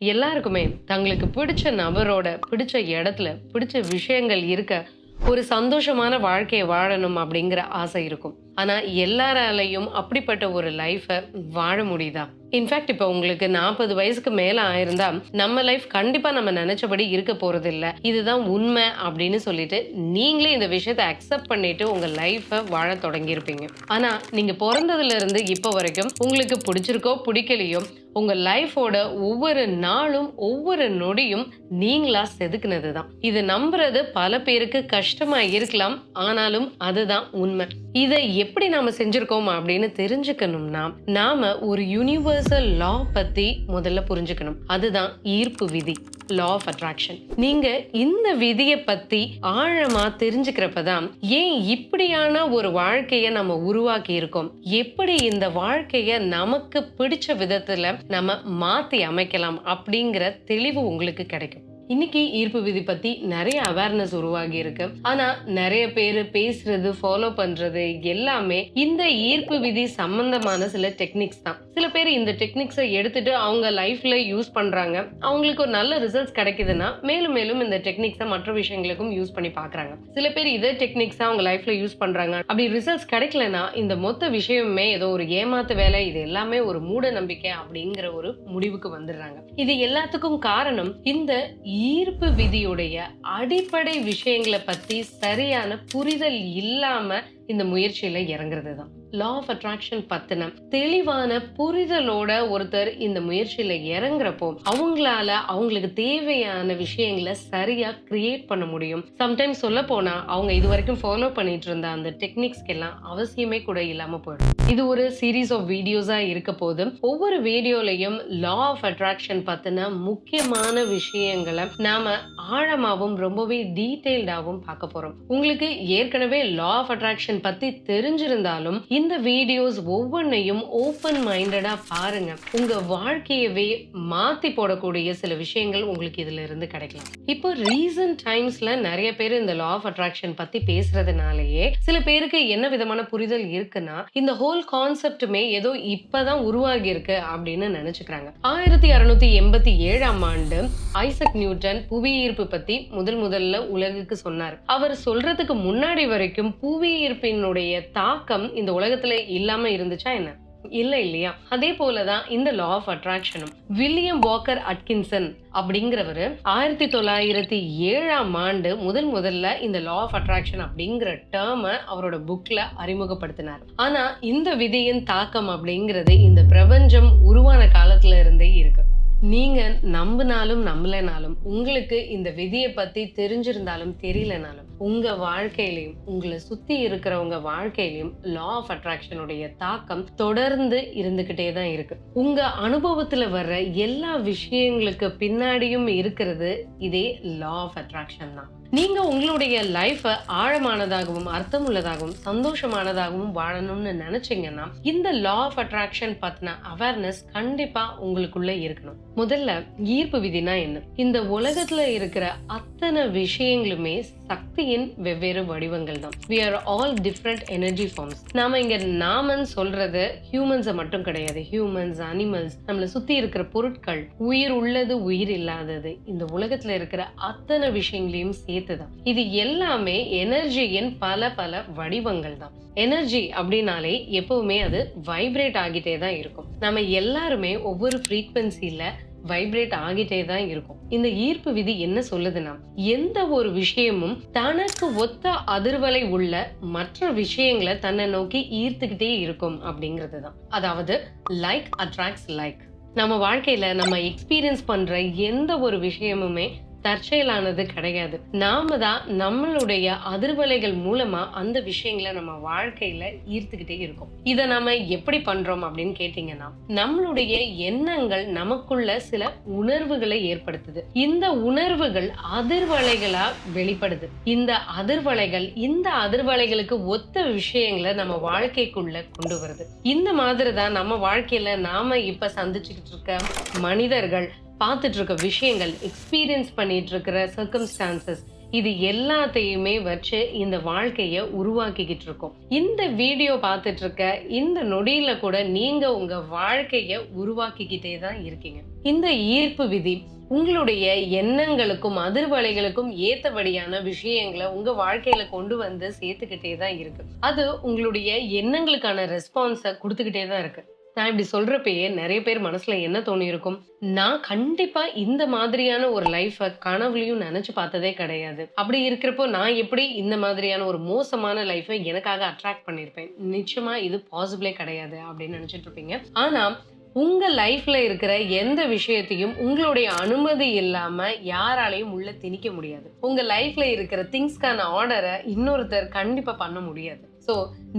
எல்லாருக்குமே தங்களுக்கு பிடிச்ச நபரோட பிடிச்ச இடத்துல பிடிச்ச விஷயங்கள் இருக்க ஒரு சந்தோஷமான வாழ்க்கையை வாழணும் அப்படிங்கிற ஆசை இருக்கும். ஆனா எல்லாராலையும் அப்படிப்பட்ட ஒரு லைஃபை வாழ முடியுதா? இன்ஃபேக்ட் இப்போ உங்களுக்கு நாற்பது வயசுக்கு மேல ஆயிருந்தா நம்ம லைஃப் கண்டிப்பா நம்ம நினைச்சபடி இருக்க போறது இல்லை இதுதான் உண்மை அப்படின்னு சொல்லிட்டு நீங்களே இந்த விஷயத்தை அக்செப்ட் பண்ணிட்டு உங்க லைஃபை வாழ தொடங்கியிருப்பீங்க. ஆனா நீங்க பிறந்ததுல இருந்து இப்போ வரைக்கும் உங்களுக்கு பிடிச்சிருக்கோ பிடிக்கலையோ உங்கள் லைஃபோட ஒவ்வொரு நாளும் ஒவ்வொரு நொடியும் நீங்களா செதுக்குனது தான் இது நம்புறது பல பேருக்கு கஷ்டமா இருக்கலாம் ஆனாலும் அதுதான் உண்மை. இதை எப்படி நாம செஞ்சிருக்கோம் அப்படின்னு தெரிஞ்சுக்கணும்னா நாம ஒரு யூனிவர்சல் லா பத்தி முதல்ல புரிஞ்சுக்கணும். அதுதான் ஈர்ப்பு விதி லா ஆஃப் அட்ராக்ஷன் நீங்க இந்த விதியை பத்தி ஆழமா தெரிஞ்சுக்கிறப்பதான் ஏன் இப்படியான ஒரு வாழ்க்கையை நம்ம உருவாக்கி இருக்கோம் எப்படி இந்த வாழ்க்கைய நமக்கு பிடிச்ச விதத்துல நம்ம மாற்றி அமைக்கலாம் அப்படிங்கிற தெளிவு உங்களுக்கு கிடைக்கும். இன்னைக்கு ஈர்ப்பு விதி பத்தி நிறைய அவேர்னஸ் உருவாகி இருக்கு. ஆனா நிறைய பேர் பேசுறது ஃபாலோ பண்றது எல்லாமே இந்த ஈர்ப்பு விதி சம்பந்தமான சில டெக்னிக்ஸ் தான். சில பேர் இந்த டெக்னிக்ஸை எடுத்துட்டு அவங்க லைஃப்ல யூஸ் பண்றாங்க. அவங்களுக்கு ஒரு நல்ல ரிசல்ட்ஸ் கிடைக்குதுன்னா மேலும் மேலும் இந்த டெக்னிக்ஸை மற்ற விஷயங்களுக்கும் யூஸ் பண்ணி பாக்குறாங்க. சில பேர் இதே டெக்னிக்ஸ் அவங்க லைஃப்ல யூஸ் பண்றாங்க. அப்படி ரிசல்ட்ஸ் கிடைக்கலனா இந்த மொத்த விஷயமே ஏதோ ஒரு ஏமாத்து வேலை இது எல்லாமே ஒரு மூட நம்பிக்கை அப்படிங்கிற ஒரு முடிவுக்கு வந்துடுறாங்க. இது எல்லாத்துக்கும் காரணம் இந்த ஈர்ப்பு விதியுடைய அடிப்படை விஷயங்களை பத்தி சரியான புரிதல் இல்லாம இந்த முயற்சியில இறங்குறது தான் லா ஆஃப் அட்ராக்ஷன் பத்தின தெளிவான புரிதலோட ஒருத்தர் இந்த முயற்சியில இறங்குறப்போ அவங்களால அவங்களுக்கு தேவையான விஷயங்களை சரியா கிரியேட் பண்ண முடியும். சம்டைம்ஸ் சொல்ல போனா அவங்க இது வரைக்கும் ஃபாலோ பண்ணிட்டு இருந்த அந்த டெக்னிக்ஸ்க்கு எல்லாம் அவசியமே கூட இல்லாம போயிடும். இது ஒரு சீரீஸ் ஆஃப் வீடியோஸா இருக்க போது ஒவ்வொரு வீடியோலையும் லா ஆஃப் அட்ராக்ஷன் பத்தின முக்கியமான விஷயங்களை நாம ஆழமாகவும் ரொம்பவே டீட்டெயில்டாகவும் பார்க்க போறோம். உங்களுக்கு ஏற்கனவே லா ஆஃப் அட்ராக்ஷன் பத்தி தெரிஞ்சிருந்தாலும் இந்த வீடியோஸ் ஒவ்வொன்றையும் ஓப்பன் மைண்டடாக பாருங்க. உங்க வாழ்க்கையவே மாத்தி போடக்கூடிய சில விஷயங்கள் உங்களுக்கு இதுல இருந்து கிடைக்கலாம். இப்போ ரீசன்ட் டைம்ஸ்ல நிறைய பேர் இந்த லா ஆஃப் அட்ராக்ஷன் பத்தி பேசுறதுனாலயே சில பேருக்கு என்ன விதமான புரிதல் இருக்குன்னா இந்த ஹோல் கான்செப்டுமே ஏதோ இப்பதான் உருவாகி இருக்கு அப்படின்னு நினைச்சுக்கிறாங்க. ஆயிரத்தி அறுநூத்தி எண்பத்தி ஏழாம் ஆண்டு ஐசக் நியூட்டன் புவியீர்ப்பு பத்தி முதல் முதல்ல உலகுக்கு சொன்னார். அவர் சொல்றதுக்கு முன்னாடி வரைக்கும் புவியீர்ப்பினுடைய தாக்கம் இந்த உலகத்துல இல்லாம இருந்துச்சா என்ன? இல்ல இல்லையா? அதே போலதான் இந்த லா ஆஃப் அட்ராக்ஷனும் வில்லியம் வாக்கர் அட்கின்சன் அப்படிங்கிறவரு ஆயிரத்தி தொள்ளாயிரத்தி ஏழாம் ஆண்டு முதல் முதல்ல இந்த லா ஆஃப் அட்ராக்ஷன் அப்படிங்கிற டேர்மை அவரோட புக்ல அறிமுகப்படுத்தினார். ஆனா இந்த விதியின் தாக்கம் அப்படிங்கிறது இந்த பிரபஞ்சம் உருவான காலத்துல இருந்தே இருக்கு. நீங்க நம்பினாலும் நம்பலைனாலும் உங்களுக்கு இந்த விதியை பத்தி தெரிஞ்சிருந்தாலும் தெரியலனாலும் உங்க வாழ்க்கையிலையும் உங்களை சுத்தி இருக்கிறவங்க வாழ்க்கையிலையும் லா ஆஃப் அட்ராக்ஷனுடைய தாக்கம் தொடர்ந்து இருந்துகிட்டே தான் இருக்கு. உங்க அனுபவத்துல வர்ற எல்லா விஷயங்களுக்கு பின்னாடியும் இருக்கிறது இதே லா ஆஃப் அட்ராக்ஷன் தான். நீங்க உங்களுடைய லைஃபை ஆழமானதாகவும் அர்த்தமுள்ளதாகவும் சந்தோஷமானதாகவும் வாழணும்னு நினைச்சீங்கன்னா இந்த லா ஆஃப் அட்ராக்ஷன் பத்தின அவேர்னஸ் கண்டிப்பா உங்களுக்குள்ள இருக்கணும். முதல்ல ஈர்ப்பு விதினா என்ன? இந்த உலகத்துல இருக்கிற அத்தனை விஷயங்களுமே சக்தியின் வெவ்வேறு வடிவங்கள் தான். We are all different energy forms நாம இங்க நாமன் சொல்றது ஹியூமன்ஸை மட்டும் கிடையாது. ஹியூமன்ஸ் அனிமல்ஸ் நம்மளை சுத்தி இருக்கிற பொருட்கள் உயிர் உள்ளது உயிர் இல்லாதது. இந்த உலகத்துல இருக்கிற அத்தனை விஷயங்களையும் சேர்த்துதான். இது எல்லாமே எனர்ஜியின் பல பல வடிவங்கள் தான் எனர்ஜி அப்படின்னாலே எப்பவுமே அது வைப்ரேட் ஆகிட்டே தான் இருக்கும். நம்ம எல்லாருமே ஒவ்வொரு ஃப்ரீக்வன்சில வைப்ரேட் ஆகிட்டே தான் இருக்கும். இந்த ஈர்ப்பு விதி என்ன சொல்லுதுன்னா எந்த ஒரு விஷயமும் தனக்கு ஒத்த அதிர்வலை உள்ள மற்ற விஷயங்களை தன்னை நோக்கி ஈர்த்துக்கிட்டே இருக்கும் அப்படிங்கிறது தான் அதாவது லைக் அட்ராக்ட்ஸ் லைக் நம்ம வாழ்க்கையில நம்ம எக்ஸ்பீரியன்ஸ் பண்ற எந்த ஒரு விஷயமுமே தற்செயலானது கிடையாது. நாம தான் நம்மளுடைய அதிர்வலைகள் மூலமா அந்த விஷயங்களை நம்ம வாழ்க்கையில ஈர்த்துக்கிட்டே இருக்கோம். இதை நம்ம எப்படி பண்றோம் அப்படின்னு கேட்டீங்கன்னா நம்மளுடைய எண்ணங்கள் நமக்குள்ள சில உணர்வுகளை ஏற்படுத்துது. இந்த உணர்வுகள் அதிர்வலைகளா வெளிப்படுது. இந்த அதிர்வலைகள் இந்த அதிர்வலைகளுக்கு ஒத்த விஷயங்களை நம்ம வாழ்க்கைக்குள்ள கொண்டு வருது. இந்த மாதிரி தான் நம்ம வாழ்க்கையில நாம இப்ப சந்திச்சுக்கிட்டு இருக்க மனிதர்கள் பார்த்துட்டு இருக்க விஷயங்கள் எக்ஸ்பீரியன்ஸ் பண்ணிட்டு இருக்கிற சர்க்கம்ஸ்டான்சஸ் இது எல்லாத்தையுமே வச்சு இந்த வாழ்க்கையை உருவாக்கிக்கிட்டு இருக்கோம் இந்த வீடியோ பார்த்துட்டு இருக்க இந்த நொடியில கூட நீங்க உங்க வாழ்க்கைய உருவாக்கிக்கிட்டே தான் இருக்கீங்க. இந்த ஈர்ப்பு விதி உங்களுடைய எண்ணங்களுக்கும் அதிர்வலைகளுக்கும் ஏத்தபடியான விஷயங்களை உங்க வாழ்க்கையில கொண்டு வந்து சேர்த்துக்கிட்டே தான் இருக்கு. அது உங்களுடைய எண்ணங்களுக்கான ரெஸ்பான்ஸை கொடுத்துக்கிட்டே தான் இருக்கு. நான் இப்படி சொல்றப்பயே நிறைய பேர் மனசுல என்ன தோணியிருக்கும்? நான் கண்டிப்பா இந்த மாதிரியான ஒரு லைஃபை கனவுலையும் நினைச்சு பார்த்ததே கிடையாது. அப்படி இருக்கிறப்போ நான் எப்படி இந்த மாதிரியான ஒரு மோசமான லைஃபை எனக்காக அட்ராக்ட் பண்ணியிருப்பேன்? நிச்சயமா இது பாசிபிளே கிடையாது அப்படின்னு நினைச்சிட்டு இருப்பீங்க. ஆனா உங்க லைஃப்ல இருக்கிற எந்த விஷயத்தையும் உங்களுடைய அனுமதி இல்லாம யாராலையும் உள்ள திணிக்க முடியாது. உங்க லைஃப்ல இருக்கிற திங்ஸ்க்கான ஆர்டரை இன்னொருத்தர் கண்டிப்பா பண்ண முடியாது. ஸோ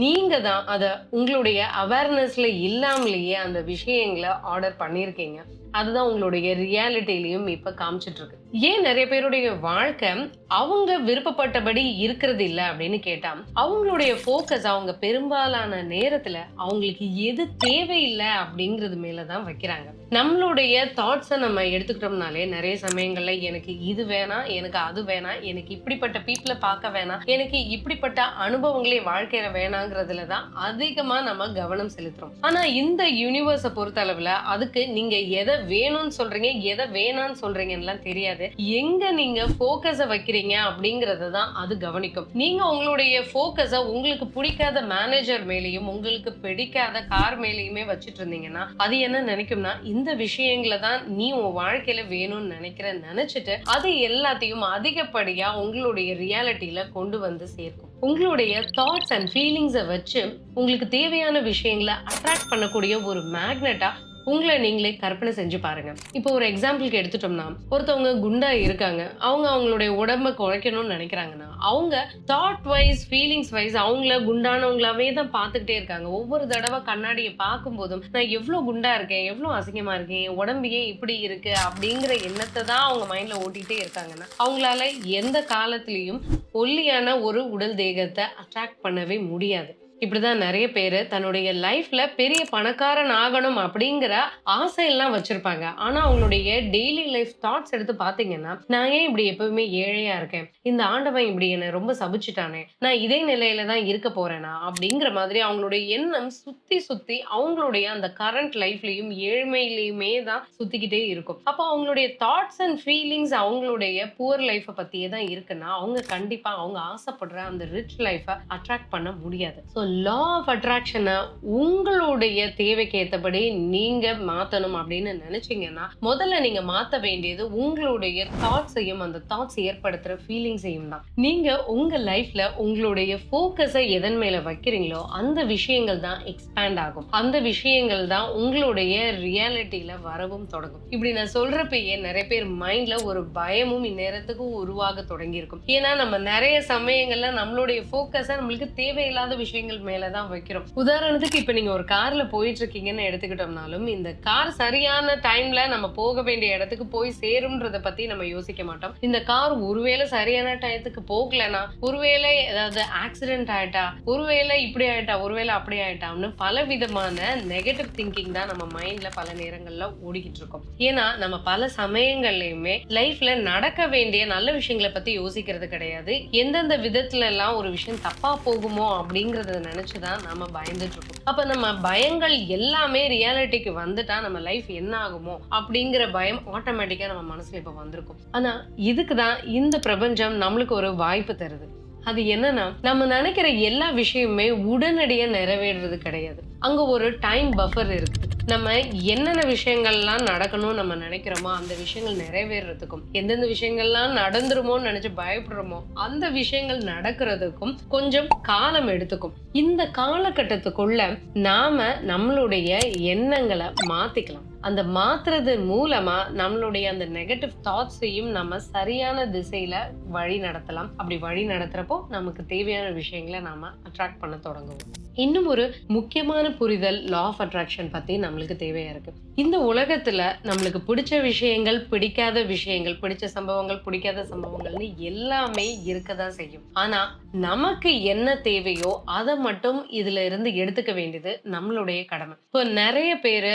நீங்கள் தான் அதை உங்களுடைய அவேர்னஸில் இல்லாமலேயே அந்த விஷயங்களை ஆர்டர் பண்ணியிருக்கீங்க. அதுதான் உங்களுடைய ரியாலிட்டிலையும் இப்ப காமிச்சிட்டு இருக்கு ஏன் நிறைய பேருடைய வாழ்க்கை அவங்க விருப்பப்பட்டபடி இருக்கிறது இல்லை அப்படின்னு கேட்டா அவங்களுடைய ஃபோக்கஸ் அவங்க பெரும்பாலான நேரத்துல அவங்களுக்கு எது தேவையில்லை அப்படிங்கிறது மேலதான் வைக்கிறாங்க. நம்மளுடைய தாட்ஸை நம்ம எடுத்துக்கிட்டோம்னாலே நிறைய சமயங்கள்ல எனக்கு இது வேணாம் எனக்கு அது வேணாம் எனக்கு இப்படிப்பட்ட பீப்புளை பார்க்க வேணாம் எனக்கு இப்படிப்பட்ட அனுபவங்களே வாழ்க்கையில வேணாங்கிறதுல தான் அதிகமா நம்ம கவனம் செலுத்துறோம். ஆனா இந்த யூனிவர்ஸை பொறுத்த அளவுல அதுக்கு நீங்க எதை வேணும்னு சொல்றீங்க எதை வேணாம்னு சொல்றீங்கன்னுலாம் தெரியாது. எங்க நீங்க ஃபோக்கஸை வைக்கிறீங்க அப்படிங்கறத தான் அது கவனிக்கும். நீங்க உங்களுடைய போக்கஸ உங்களுக்கு பிடிக்காத மேனேஜர் மேலேயும் உங்களுக்கு பிடிக்காத கார் மேலேயுமே வச்சுட்டு இருந்தீங்கன்னா அது என்ன நினைக்கும்னா இந்த விஷயங்களை தான் நீ உன் வாழ்க்கையில வேணும்னு நினைக்கிற நினைச்சிட்டு அது எல்லாத்தையும் அதிகப்படியா உங்களுடைய ரியாலிட்டியில கொண்டு வந்து சேர்க்கும். உங்களுடைய தாட்ஸ் அண்ட் ஃபீலிங்ஸை வச்சு உங்களுக்கு தேவையான விஷயங்களை அட்ராக்ட் பண்ணக்கூடிய ஒரு மேக்னெட்டா உங்களை நீங்களே கற்பனை செஞ்சு பாருங்க. இப்போ ஒரு எக்ஸாம்பிளுக்கு எடுத்துட்டோம்னா ஒருத்தவங்க குண்டா இருக்காங்க. அவங்க அவங்களுடைய உடம்ப குறைக்கணும்னு நினைக்கிறாங்கன்னா அவங்க தாட் வைஸ் ஃபீலிங்ஸ் வைஸ் அவங்கள குண்டானவங்களாவே தான் பார்த்துக்கிட்டே இருக்காங்க. ஒவ்வொரு தடவை கண்ணாடியை பார்க்கும்போதும் நான் எவ்வளோ குண்டா இருக்கேன் எவ்வளோ அசிங்கமா இருக்கேன் உடம்பு ஏன் இப்படி இருக்கு அப்படிங்கிற எண்ணத்தை தான் அவங்க மைண்ட்ல ஓட்டிகிட்டே இருக்காங்கன்னா அவங்களால எந்த காலத்திலையும் ஒல்லியான ஒரு உடல் தேகத்தை அட்ராக்ட் பண்ணவே முடியாது. இப்படிதான் நிறைய பேர் தன்னுடைய லைஃப்ல பெரிய பணக்காரன் ஆகணும் அப்படிங்கிற ஆசையெல்லாம் வச்சிருப்பாங்க. ஆனா அவங்களுடைய டெய்லி லைஃப் தாட்ஸ் எடுத்து பாத்தீங்கன்னா நான் ஏன் இப்படி எப்பவுமே ஏழையா இருக்கேன்? இந்த ஆண்டவன் இப்படி என்னை ரொம்ப சபிச்சுட்டானே? நான் இதே நிலையில தான் இருக்க போறேனா? அப்படிங்கிற மாதிரி அவங்களுடைய எண்ணம் சுத்தி சுத்தி அவங்களுடைய அந்த கரண்ட் லைஃப்லயும் ஏழ்மையிலயுமே தான் சுத்திக்கிட்டே இருக்கும். அப்போ அவங்களுடைய தாட்ஸ் அண்ட் ஃபீலிங்ஸ் அவங்களுடைய புவர் லைஃப்பை பத்தியே தான் இருக்குன்னா அவங்க கண்டிப்பா அவங்க ஆசைப்படுற அந்த ரிச் லைஃபை அட்ராக்ட் பண்ண முடியாது. ஸோ லா ஆஃப் அட்ராக்ஷனை உங்களுடைய தேவைக்கு ஏற்றபடி நீங்கள் மாற்றணும் அப்படின்னு நினைச்சீங்கன்னா முதல்ல நீங்கள் மாற்ற வேண்டியது உங்களுடைய தாட்ஸையும் அந்த தாட்ஸ் ஏற்படுத்துற ஃபீலிங்ஸையும் தான். நீங்கள் உங்கள் லைஃப்ல உங்களுடைய ஃபோக்கஸை எதன் மேல வைக்கிறீங்களோ அந்த விஷயங்கள் தான் எக்ஸ்பேண்ட் ஆகும். அந்த விஷயங்கள் தான் உங்களுடைய ரியாலிட்டியில வரவும் தொடங்கும். இப்படி நான் சொல்றப்பயே நிறைய பேர் மைண்ட்ல ஒரு பயமும் இந்நேரத்துக்கு உருவாக தொடங்கியிருக்கும். ஏன்னா நம்ம நிறைய சமயங்களில் நம்மளுடைய ஃபோக்கஸை நம்மளுக்கு தேவையில்லாத விஷயங்கள் மேலதான் வைக்கிறோம். உதாரணத்துக்கு இப்ப நீங்க ஒரு கார்ல போயிட்டு இருக்கீங்கன்னு எடுத்துக்கிட்டோம்னாலும் இந்த கார் சரியான டைம்ல நம்ம போக வேண்டிய இடத்துக்கு போய் சேரும்ன்றதை பத்தி நம்ம யோசிக்க மாட்டோம். இந்த கார் ஒருவேளை சரியான டயத்துக்கு போகலனா ஒருவேளை ஏதாவது ஆக்சிடென்ட் ஆயிட்டா ஒருவேளை இப்படி ஆயிட்டா ஒருவேளை அப்படி ஆயிட்டான்னு பல விதமான நெகட்டிவ் திங்கிங் தான் நம்ம மைண்ட்ல பல நேரங்களில் ஓடிக்கிட்டு இருக்கோம் ஏன்னா நம்ம பல சமயங்கள்லயுமே லைஃப்ல நடக்க வேண்டிய நல்ல விஷயங்களை பத்தி யோசிக்கிறது கிடையாது. எந்தெந்த விதத்துல எல்லாம் ஒரு விஷயம் தப்பா போகுமோ அப்படிங்கறத நினைச்சுதான் நம்ம பயந்துட்டு இருக்கோம் அப்ப நம்ம பயங்கள் எல்லாமே ரியாலிட்டிக்கு வந்துட்டா நம்ம லைஃப் என்ன ஆகுமோ அப்படிங்கிற பயம் ஆட்டோமேட்டிக்கா நம்ம மனசுல இப்ப வந்திருக்கும். ஆனா இதுக்கு தான் இந்த பிரபஞ்சம் நம்மளுக்கு ஒரு வாய்ப்பு தருது. அது என்னன்னா நம்ம நினைக்கிற எல்லா விஷயமுமே உடனடியா நிறைவேறது கிடையாது. அங்க ஒரு டைம் பஃபர் இருக்கு. நம்ம என்னென்ன விஷயங்கள்லாம் நடக்கணும்னு நம்ம நினைக்கிறோமோ அந்த விஷயங்கள் நிறைவேறதுக்கும் எந்தெந்த விஷயங்கள்லாம் நடந்துருமோன்னு நினைச்சு பயப்படுறோமோ அந்த விஷயங்கள் நடக்கிறதுக்கும் கொஞ்சம் காலம் எடுத்துக்கும். இந்த காலகட்டத்துக்குள்ள நாம நம்மளுடைய எண்ணங்களை மாத்திக்கலாம். அந்த மாத்துறது மூலமா நம்மளுடைய அந்த நெகட்டிவ் தாட்ஸையும் நம்ம சரியான திசையில வழி நடத்தலாம். அப்படி வழி நடத்துறப்போ நமக்கு தேவையான விஷயங்களை நாம அட்ராக்ட் பண்ண தொடங்குவோம். இன்னும் ஒரு முக்கியமான புரிதல் லா ஆஃப் அட்ராக்ஷன் பற்றி நம்மளுக்கு தேவையாக இருக்குது இந்த உலகத்தில் நம்மளுக்கு பிடிச்ச விஷயங்கள் பிடிக்காத விஷயங்கள் பிடிச்ச சம்பவங்கள் பிடிக்காத சம்பவங்கள்னு எல்லாமே இருக்க தான் செய்யும். ஆனால் நமக்கு என்ன தேவையோ அதை மட்டும் இதில் இருந்து எடுத்துக்க வேண்டியது நம்மளுடைய கடமை. இப்போ நிறைய பேர்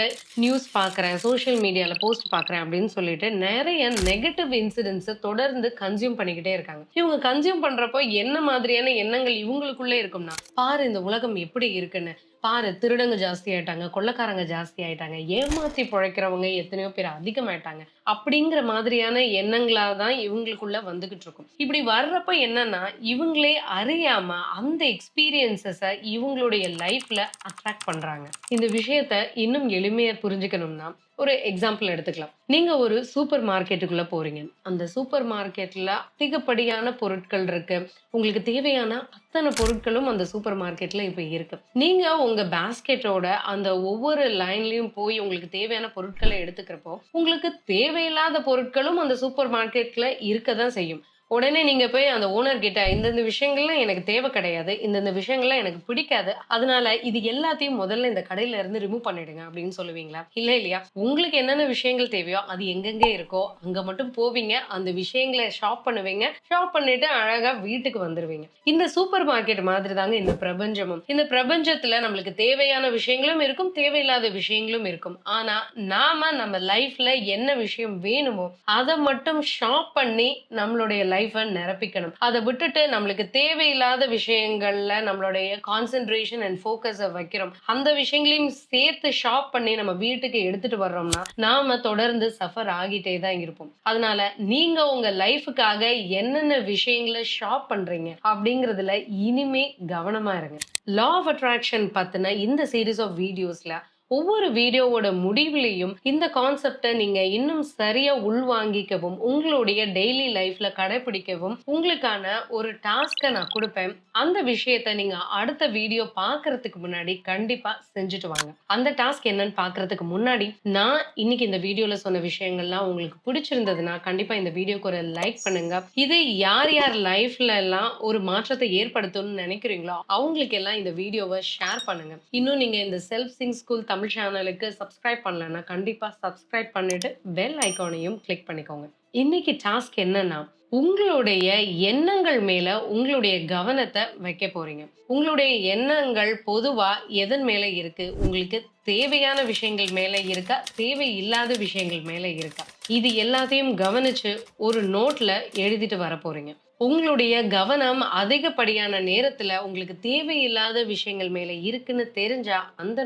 நியூஸ் பார்க்குறேன் சோஷியல் மீடியாவில் போஸ்ட் பார்க்குறேன் அப்படின்னு சொல்லிட்டு நிறைய நெகட்டிவ் இன்சிடென்ட்ஸை தொடர்ந்து கன்சியூம் பண்ணிக்கிட்டே இருக்காங்க. இவங்க கன்சியூம் பண்ணுறப்போ என்ன மாதிரியான எண்ணங்கள் இவங்களுக்குள்ளே இருக்கும்னா பாரு இந்த உலகம் எப்படி எப்படி இருக்குன்னு. பாரு திருடங்க ஜாஸ்தி ஆயிட்டாங்க கொள்ளக்காரங்க ஜாஸ்தி ஆயிட்டாங்க ஏமாத்தி பிழைக்கிறவங்க எத்தனையோ பேர் அதிகமாயிட்டாங்க. அப்படிங்கிற மாதிரியான எண்ணங்களா தான் இவங்களுக்குள்ள வந்துகிட்டு இருக்கும். இப்படி வர்றப்ப என்னன்னா இவங்களே அறியாம அந்த எக்ஸ்பீரியன்சஸ இவங்களுடைய லைஃப்ல அட்ராக்ட் பண்றாங்க. இந்த விஷயத்த இன்னும் எளிமையா புரிஞ்சுக்கணும்னா ஒரு எக்ஸாம்பிள் எடுத்துக்கலாம். நீங்க ஒரு சூப்பர் மார்க்கெட்டுக்குள்ள போறீங்க. அந்த சூப்பர் மார்க்கெட்ல அதிகப்படியான பொருட்கள் இருக்கு. உங்களுக்கு தேவையான அத்தனை பொருட்களும் அந்த சூப்பர் மார்க்கெட்ல இப்ப இருக்கு. நீங்க உங்க பேஸ்கெட்டோட அந்த ஒவ்வொரு லைன்லயும் போய் உங்களுக்கு தேவையான பொருட்களை எடுத்துக்கிறப்போ உங்களுக்கு தேவையில்லாத பொருட்களும் அந்த சூப்பர் மார்க்கெட்ல இருக்க தான் செய்யும். உடனே நீங்க போய் அந்த ஓனர் கிட்ட இந்தந்த விஷயங்கள்லாம் எனக்கு தேவை கிடையாது. இந்தந்த விஷயங்கள்லாம் எனக்கு பிடிக்காது. அதனால இது எல்லாத்தையும் முதல்ல இந்த கடையில இருந்து ரிமூவ் பண்ணிடுங்க அப்படின்னு சொல்லுவீங்களா? இல்ல இல்லையா? உங்களுக்கு என்னென்ன விஷயங்கள் தேவையோ அது எங்கெங்க இருக்கோ அங்க மட்டும் போவீங்க. அந்த விஷயங்களை ஷாப் பண்ணுவீங்க. ஷாப் பண்ணிட்டு அழகா வீட்டுக்கு வந்துருவீங்க. இந்த சூப்பர் மார்க்கெட் மாதிரி தாங்க இந்த பிரபஞ்சமும். இந்த பிரபஞ்சத்துல நம்மளுக்கு தேவையான விஷயங்களும் இருக்கும் தேவையில்லாத விஷயங்களும் இருக்கும். ஆனா நாம நம்ம லைஃப்ல என்ன விஷயம் வேணுமோ அதை மட்டும் ஷாப் பண்ணி நம்மளுடைய லைஃப் நிரப்பிக்கணும். அதை விட்டுட்டு நம்மளுக்கு தேவையில்லாத விஷயங்கள்ல நம்மளுடைய கான்சென்ட்ரேஷன் அண்ட் ஃபோக்கஸை வைக்கிறோம். அந்த விஷயங்களையும் சேர்த்து ஷாப் பண்ணி நம்ம வீட்டுக்கு எடுத்துட்டு வர்றோம்னா நாம தொடர்ந்து சஃபர் ஆகிட்டே தான் இருப்போம். அதனால நீங்க உங்க லைஃபுக்காக என்னென்ன விஷயங்களை ஷாப் பண்றீங்க அப்படிங்கறதுல இனிமே கவனமா இருங்க. லா ஆஃப் அட்ராக்ஷன் பத்தின இந்த சீரீஸ் ஆஃப் வீடியோஸ்ல ஒவ்வொரு வீடியோவோட முடிவுலையும் இந்த கான்செப்டை நீங்க இன்னும் சரியா உள்வாங்கிக்கவும் உங்களுடைய டெய்லி லைஃப்ல கடைபிடிக்கவும் உங்களுக்கான ஒரு டாஸ்கை நான் கொடுப்பேன். அந்த விஷயத்த நீங்க அடுத்த வீடியோ பார்க்கறதுக்கு முன்னாடி கண்டிப்பா செஞ்சுட்டு வாங்க. அந்த டாஸ்க் என்னன்னு பாக்குறதுக்கு முன்னாடி நான் இன்னைக்கு இந்த வீடியோல சொன்ன விஷயங்கள்லாம் உங்களுக்கு பிடிச்சிருந்ததுன்னா கண்டிப்பா இந்த வீடியோக்கு ஒரு லைக் பண்ணுங்க. இது யார் யார் லைஃப்ல எல்லாம் ஒரு மாற்றத்தை ஏற்படுத்தணும்னு நினைக்கிறீங்களோ அவங்களுக்கு எல்லாம் இந்த வீடியோவை ஷேர் பண்ணுங்க. இன்னும் நீங்க இந்த செல்ஃப் சிங் ஸ்கூல் தமிழ் சேனலுக்கு சப்ஸ்கிரைப் பண்ணலன்னா கண்டிப்பாக சப்ஸ்கிரைப் பண்ணிட்டு பெல் ஐக்கானையும் கிளிக் பண்ணிக்கோங்க. இன்னைக்கு டாஸ்க் என்னன்னா உங்களுடைய எண்ணங்கள் மேல உங்களுடைய கவனத்தை வைக்க போறீங்க. உங்களுடைய எண்ணங்கள் பொதுவா எதன் மேல இருக்கு? உங்களுக்கு தேவையான விஷயங்கள் மேல இருக்கா? தேவையில்லாத விஷயங்கள் மேல இருக்கா? இது எல்லாத்தையும் கவனிச்சு ஒரு நோட்ல எழுதிட்டு வர போறீங்க. உங்களுடைய கவனம் அதிகப்படியான நேரத்துல உங்களுக்கு தேவையில்லாத விஷயங்கள் மேல இருக்குன்னு தெரிஞ்சா அந்த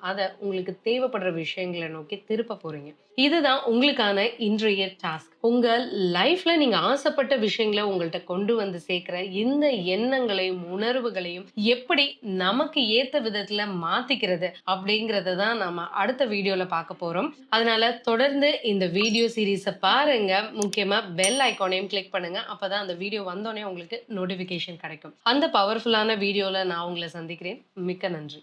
அதை உங்களுக்கு தேவைப்படுற விஷயங்களை நோக்கி திருப்ப போறீங்க. இதுதான் உங்களுக்கான இன்றைய டாஸ்க் உங்கள் லைஃப்ல நீங்க ஆசைப்பட்ட விஷயங்களை உங்கள்கிட்ட கொண்டு வந்து சேர்க்கிற இந்த எண்ணங்களையும் உணர்வுகளையும் எப்படி நமக்கு ஏத்த விதத்துல மாத்திக்கிறது அப்படிங்கறத தான் நம்ம அடுத்த வீடியோல பார்க்க போறோம். அதனால தொடர்ந்து இந்த வீடியோ சீரீஸை பாருங்க. முக்கியமா பெல் ஐக்கானையும் கிளிக் பண்ணுங்க. அப்பதான் அந்த வீடியோ வந்தோடனே உங்களுக்கு நோட்டிபிகேஷன் கிடைக்கும். அந்த பவர்ஃபுல்லான வீடியோல நான் உங்களை சந்திக்கிறேன். மிக்க நன்றி.